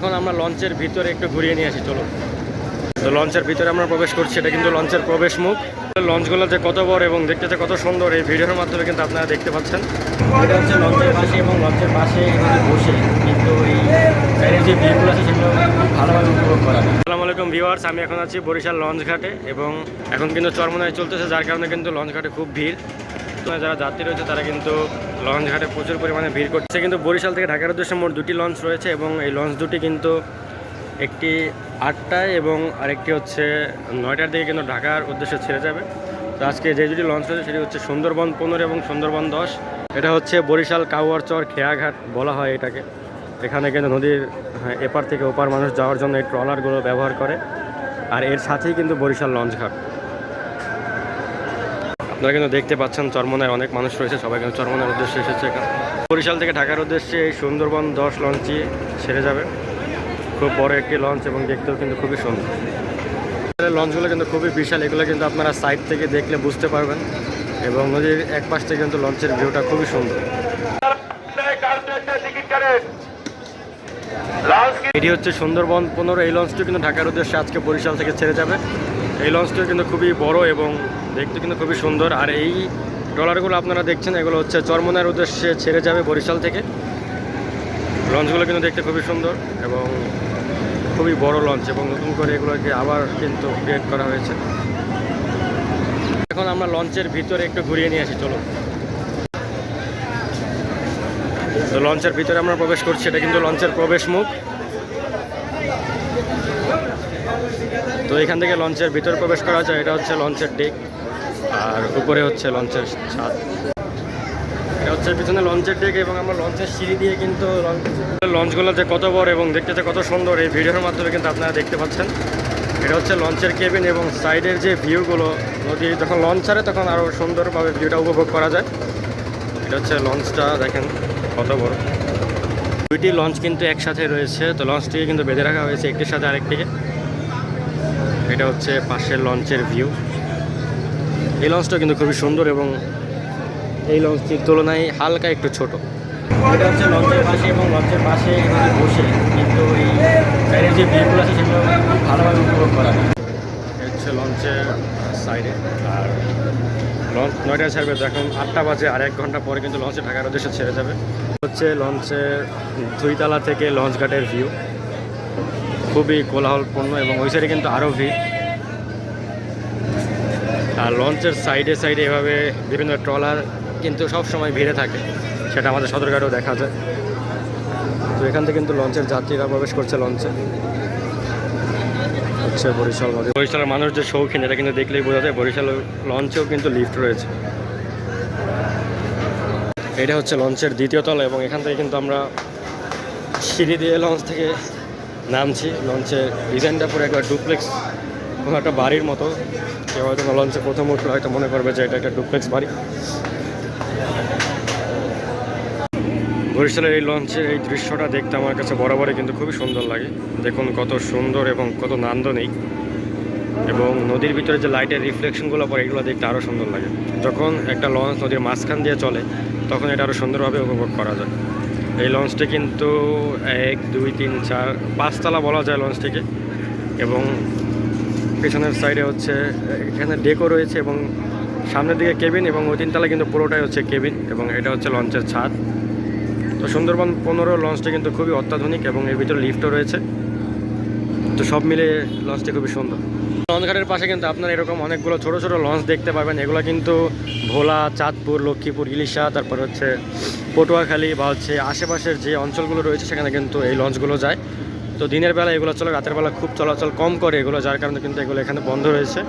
এখন আমরা লঞ্চের ভিতরে একটু ঘুরিয়ে নিয়ে আসি, চলো। তো লঞ্চের ভিতরে আমরা প্রবেশ করছি, এটা কিন্তু লঞ্চের প্রবেশ মুখ। লঞ্চগুলো যে কত বড় এবং দেখতে যে কত সুন্দর, এই ভিডিওর মাধ্যমে কিন্তু আপনারা দেখতে পাচ্ছেন। এটা হচ্ছে লঞ্চের পাশে এবং লঞ্চের পাশে এখানে বসে কিন্তু এই বাইরের যে ভিউগুলো আছে সেগুলো ভালোভাবে উপভোগ করা আসসালামু আলাইকুম ভিউয়ার্স, আমি এখন আছি বরিশাল লঞ্চ ঘাটে এবং এখন কিন্তু চরমনায় চলতেছে, যার কারণে কিন্তু লঞ্চ ঘাটে খুব ভিড়। তো যারা যাত্রী রয়েছে তারা কিন্তু লঞ্চ ঘাটে প্রচুর পরিমাণে ভিড় করছে। কিন্তু বরিশাল থেকে ঢাকার উদ্দেশ্যে মোট দুটি লঞ্চ রয়েছে এবং এই লঞ্চ দুটি কিন্তু একটি আটটায় এবং আরেকটি হচ্ছে নয়টার দিকে কিন্তু ঢাকার উদ্দেশ্যে ছেড়ে যাবে। তো আজকে যে দুটি লঞ্চ রয়েছে সেটি হচ্ছে সুন্দরবন পনেরো এবং সুন্দরবন দশ। এটা হচ্ছে বরিশাল কাউয়ারচর খেয়াঘাট বলা হয় এটাকে। এখানে কিন্তু নদীর হ্যাঁ, এপার থেকে ওপার মানুষ যাওয়ার জন্য এই ট্রলারগুলো ব্যবহার করে। আর এর সাথেই কিন্তু বরিশাল লঞ্চ ঘাট। আপনারা কিন্তু দেখতে পাচ্ছেন চরমনের অনেক মানুষ রয়েছে, সবাই কিন্তু চরমনের উদ্দেশ্যে এসেছে বরিশাল থেকে ঢাকার উদ্দেশ্যে এই সুন্দরবন দশ লঞ্চটি ছেড়ে যাবে। খুব বড় একটি লঞ্চ এবং দেখতেও কিন্তু খুবই সুন্দর। লঞ্চগুলো কিন্তু খুবই বিশাল, এগুলো কিন্তু আপনারা সাইড থেকে দেখলে বুঝতে পারবেন এবং নদীর এক পাশ থেকে কিন্তু লঞ্চের ভিউটা খুবই সুন্দর। এটি হচ্ছে সুন্দরবন পনেরো, এই লঞ্চটি কিন্তু ঢাকার উদ্দেশ্যে আজকে বরিশাল থেকে ছেড়ে যাবে। এই লঞ্চটিও কিন্তু খুবই বড় এবং দেখতে কিন্তু খুবই সুন্দর। আর এই ট্রলারগুলো আপনারা দেখছেন, এগুলো হচ্ছে চরমনার উদ্দেশ্যে ছেড়ে যাবে বরিশাল থেকে। লঞ্চগুলো কিন্তু দেখতে খুবই সুন্দর এবং খুবই বড় লঞ্চ এবং নতুন করে এগুলোকে আবার কিন্তু ক্রিয়েট করা হয়েছে। এখন আমরা লঞ্চের ভিতরে একটু ঘুরিয়ে নিয়ে আসি চলো তো লঞ্চের ভিতরে আমরা প্রবেশ করছি, এটা কিন্তু লঞ্চের প্রবেশ মুখ। তো এখান থেকে লঞ্চের ভিতরে প্রবেশ করা যায়, এটা হচ্ছে লঞ্চের ডেক আর উপরে হচ্ছে লঞ্চের ছাদ। এটা হচ্ছে পিছনে লঞ্চের ডেক এবং আমরা লঞ্চের সিঁড়ি দিয়ে কিন্তু লঞ্চগুলো যে কত বড় এবং দেখতে যে কত সুন্দর এই ভিডিওর মাধ্যমে কিন্তু আপনারা দেখতে পাচ্ছেন। এটা হচ্ছে লঞ্চের কেবিন এবং সাইডের যে ভিউগুলো নদী যখন লঞ্চ ছাড়ে তখন আরও সুন্দরভাবে ভিউটা উপভোগ করা যায়। এটা হচ্ছে লঞ্চটা, দেখেন কত বড়। দুইটি লঞ্চ কিন্তু একসাথে রয়েছে, তো লঞ্চটিকে কিন্তু বেঁধে রাখা হয়েছে একটির সাথে আরেকটিকে। এটা হচ্ছে পাশের লঞ্চের ভিউ। এই লঞ্চটা কিন্তু খুবই সুন্দর এবং এই লঞ্চটির তুলনায় হালকা একটু ছোট। এটা হচ্ছে লঞ্চের পাশে এবং লঞ্চের পাশে এখানে বসে কিন্তু এই বাইরের যে ভিউগুলো আছে সেগুলো খুব ভালোভাবে উপভোগ করা হচ্ছে লঞ্চের সাইডে। আর লঞ্চ নয়টায় ছাড়বে তো এখন আটটা বাজে আর এক ঘণ্টা পরে কিন্তু লঞ্চে ঢাকার উদ্দেশ্যে ছেড়ে যাবে। হচ্ছে লঞ্চের দুইতলা থেকে লঞ্চ ঘাটের ভিউ। খুবই কোলাহলপূর্ণ এবং ওই সাইডে কিন্তু আরও ভিড়। আর লঞ্চের সাইডে সাইডে এভাবে বিভিন্ন ট্রলার কিন্তু সব সময় ভিড়ে থাকে, সেটা আমাদের সদরঘাটেও দেখা যায়। তো এখান থেকে কিন্তু লঞ্চের যাত্রীরা প্রবেশ করছে লঞ্চে। হচ্ছে বরিশাল বরিশালের মানুষ যে শৌখিন, এটা কিন্তু দেখলেই বোঝা যায়, বরিশাল লঞ্চেও কিন্তু লিফট রয়েছে। এটা হচ্ছে লঞ্চের দ্বিতীয় তলা এবং এখান থেকে কিন্তু আমরা সিঁড়ি দিয়ে লঞ্চ থেকে নামছি লঞ্চের ডিজাইনটা পুরো একবার ডুপ্লেক্স কোনো একটা বাড়ির মতো। কেউ হয়তো লঞ্চে প্রথম উঠলে হয়তো মনে করবে যে এটা একটা ডুপ্লেক্স বাড়ি। বরিশালের এই লঞ্চের এই দৃশ্যটা দেখতে আমার কাছে বরাবরই কিন্তু খুবই সুন্দর লাগে। দেখুন কত সুন্দর এবং কত নান্দনিক। এবং নদীর ভিতরে যে লাইটের রিফ্লেকশনগুলো পড়ে, এগুলো দেখতে আরও সুন্দর লাগে। যখন একটা লঞ্চ নদীর মাঝখান দিয়ে চলে, তখন এটা আরও সুন্দরভাবে উপভোগ করা যায়। এই লঞ্চটি কিন্তু এক, দুই, তিন, চার, পাঁচতলা বলা যায় লঞ্চটিকে এবং পেছনের সাইডে হচ্ছে, এখানে ডেকো রয়েছে এবং সামনের দিকে কেবিন এবং ওই তিনতলা কিন্তু পুরোটাই হচ্ছে কেবিন এবং এটা হচ্ছে লঞ্চের ছাদ। তো সুন্দরবন পনেরো লঞ্চটি কিন্তু খুবই অত্যাধুনিক এবং এর ভিতরে লিফটও রয়েছে। তো সব মিলে লঞ্চটি খুবই সুন্দর। লঞ্চঘাটের পাশে কিন্তু আপনার এরকম অনেকগুলো ছোট ছোট লঞ্চ দেখতে পাবেন। এগুলো কিন্তু ভোলা, চাঁদপুর, লক্ষ্মীপুর, ইলিশা, তারপর হচ্ছে পটুয়াখালী বা হচ্ছে আশেপাশের যে অঞ্চলগুলো রয়েছে, সেখানে কিন্তু এই লঞ্চগুলো যায়। তো দিনের বেলা এগুলো চলে, রাতের বেলা খুব চলাচল কম করে এগুলো, যার কারণে কিন্তু এগুলো এখানে বন্ধ রয়েছে।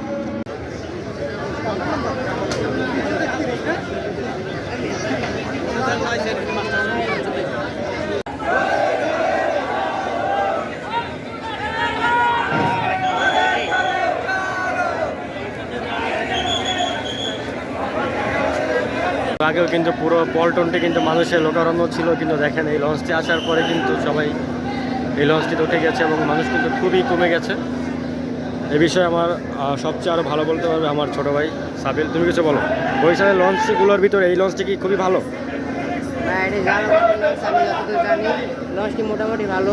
আগেও কিন্তু পুরো পল্টনটি কিন্তু মানুষের লোকারণ্য ছিল কিন্তু দেখেন এই লঞ্চটি আসার পরে কিন্তু সবাই এই লঞ্চটি উঠে গেছে এবং মানুষ কিন্তু খুবই কমে গেছে। এ বিষয়ে আমার সবচেয়ে আরও ভালো বলতে পারবে আমার ছোটো ভাই সাবিল। তুমি কিছু বলো? বরিশালের লঞ্চগুলোর ভিতরে এই লঞ্চটি কি খুবই ভালো? জানি। লঞ্চটি মোটামুটি ভালো।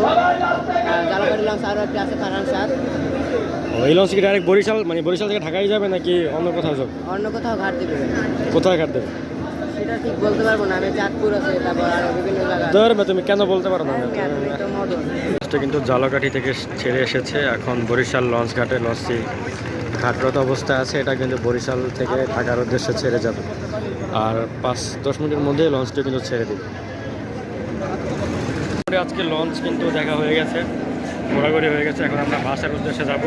লঞ্চ আরও একটি আছে এই লঞ্চ কি ডাইরেক্ট বরিশাল মানে বরিশাল থেকে ঢাকায় যাবে নাকি অন্য কোথাও যাবে অন্য কোথাও ঘাট দেবে। কোথায় ঘাট দেবে? সেটা ঠিক বলতে পারব না আমি চাঁদপুর আছে তারপর আরও বিভিন্ন জায়গা ধরবে তুমি কেন বলতে পারো না? কিন্তু জালকাঠি থেকে ছেড়ে এসেছে এখন বরিশাল লঞ্চ ঘাটে লঞ্চটি ঘাটরত অবস্থায় আছে এটা কিন্তু বরিশাল থেকে ঢাকার উদ্দেশ্যে ছেড়ে যাবে। আর পাঁচ দশ মিনিটের মধ্যে লঞ্চটি কিন্তু ছেড়ে দিবে। আজকে লঞ্চ কিন্তু দেখা হয়ে গেছে ঘোরাঘুরি হয়ে গেছে এখন আমরা বাসের উদ্দেশ্যে যাব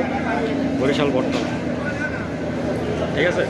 বরিশাল বর্তমান ঠিক আছে?